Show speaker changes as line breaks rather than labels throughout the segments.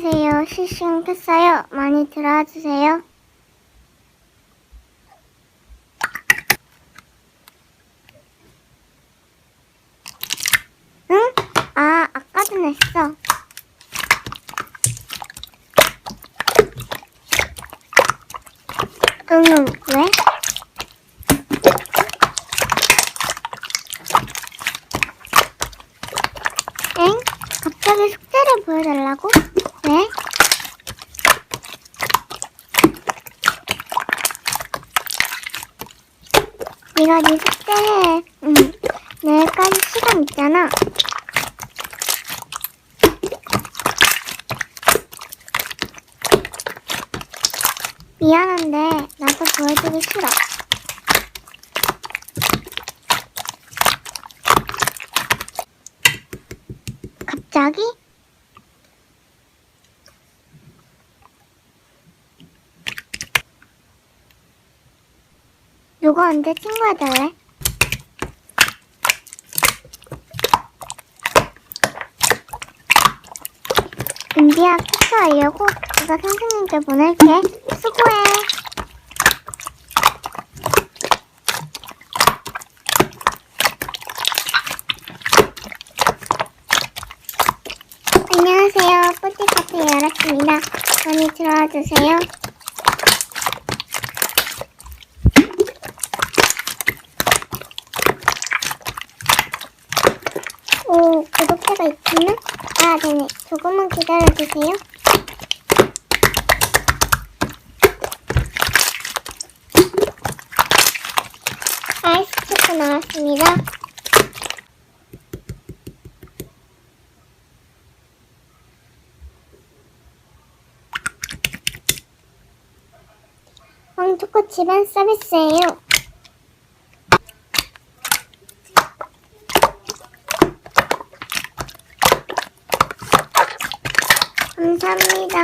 안녕하세요. 실시간 켰어요. 많이 들어와 주세요. 응? 아, 아까 전에 했어. 응, 응, 왜? 엥? 갑자기 숙제를 보여달라고? 왜? 네가 네 숙제해. 응. 내일까지 시간 있잖아. 미안한데 나도 보여주기 싫어. 갑자기? 누가 언제 친구해달래? 은비야 키스 하려고 내가 선생님께 보낼게. 수고해. 안녕하세요. 뽀띠카페 열었습니다. 많이 들어와 주세요. 오, 구독자가 있구나? 아, 네네. 조금만 기다려주세요. 아이스 초코 나왔습니다. 왕초코 집안 서비스예요. 감사합니다.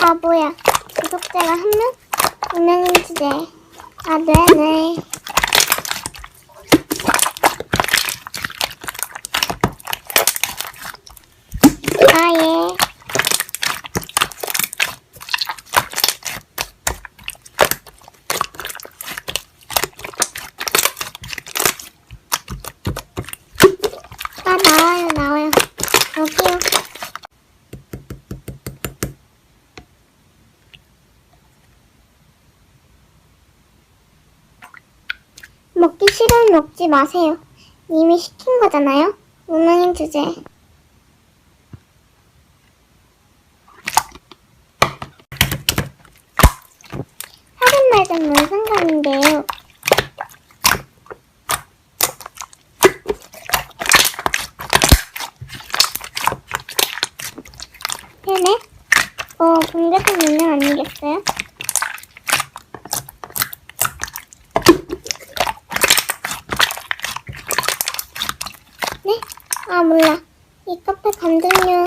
아, 뭐야. 구독자가 한 명? 두 명인 주제. 아, 네네. 아, 예. 아, 나와요, 나와요. 여기요. 먹기 싫으면 먹지 마세요. 이미 시킨 거잖아요. 무명인 주제. 하든 말든 뭔 상관인데요. 네네. 어, 공개된 문명 아니겠어요? 네? 아, 몰라. 이 카페 감독님.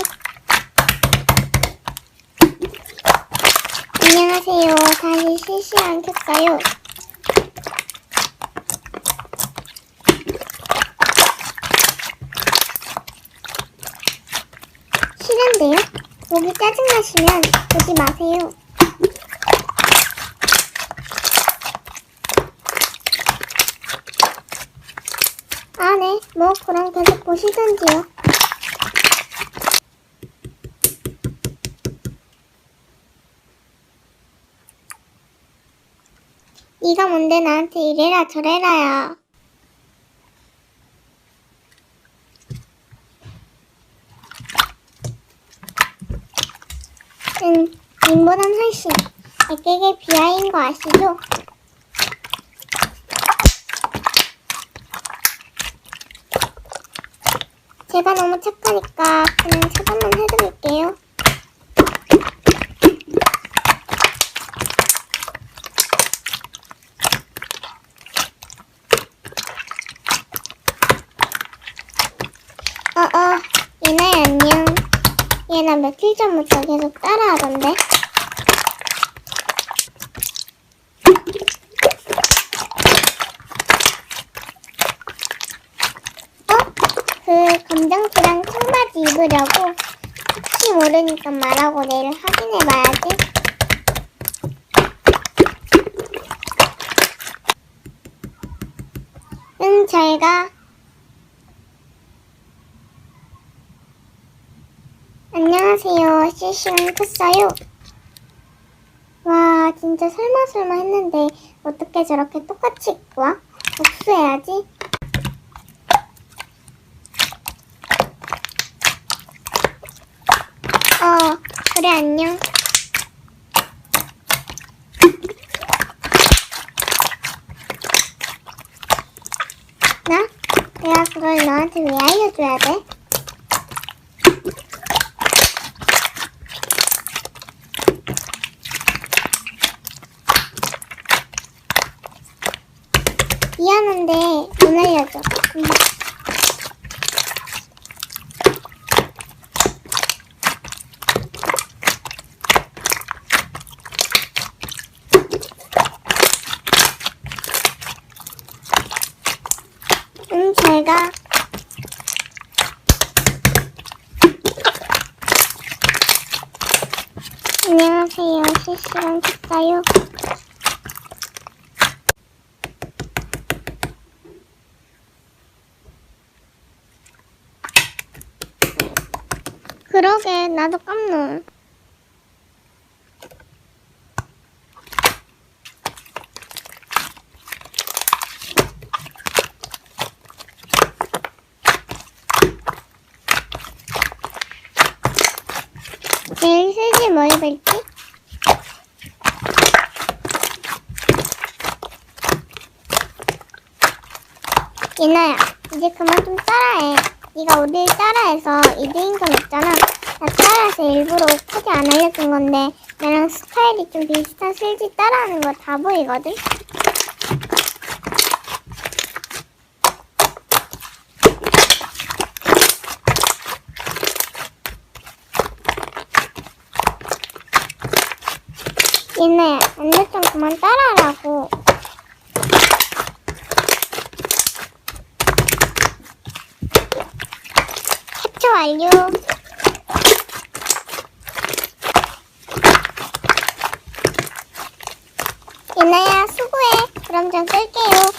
안녕하세요. 다시 실시간 켰어요. 싫은데요? 목이 짜증나시면 보지 마세요. 아, 네. 뭐, 그럼 계속 보시던지요. 네가 뭔데 나한테 이래라 저래라야. 응, 님보단 훨씬 애격의 비하인 거 아시죠? 제가 너무 착하니까 그냥 차단만 해드릴게요. 어어, 유나야 안녕. 얘 나 며칠 전부터 계속 따라하던데. 어? 그 검정티랑 청바지 입으려고 혹시 모르니까 말하고 내일 확인해봐야지. 응, 잘 가. 안녕하세요. 실시간 컸어요. 와, 진짜 설마설마 했는데 어떻게 저렇게 똑같이 입고 와? 복수해야지. 어, 그래, 안녕. 나? 내가 그걸 너한테 왜 알려줘야 돼? 미안한데 못 알려줘. 음. 응, 잘 가. 안녕하세요. 실시간 식사요. 그러게, 나도 깜놀. 내일 슬지 뭐 입을지? 예나야, 이제 그만 좀 따라해. 네가 어딜 따라해서 이득인 건 없잖아. 나 따라해서 일부러 옷까지 안 알려준 건데 나랑 스타일이 좀 비슷한 슬지 따라하는 거 다 보이거든? 예나야, 안돼 좀 그만 따라하라고. 캡처 완료. 예나야, 수고해. 그럼 전 끌게요.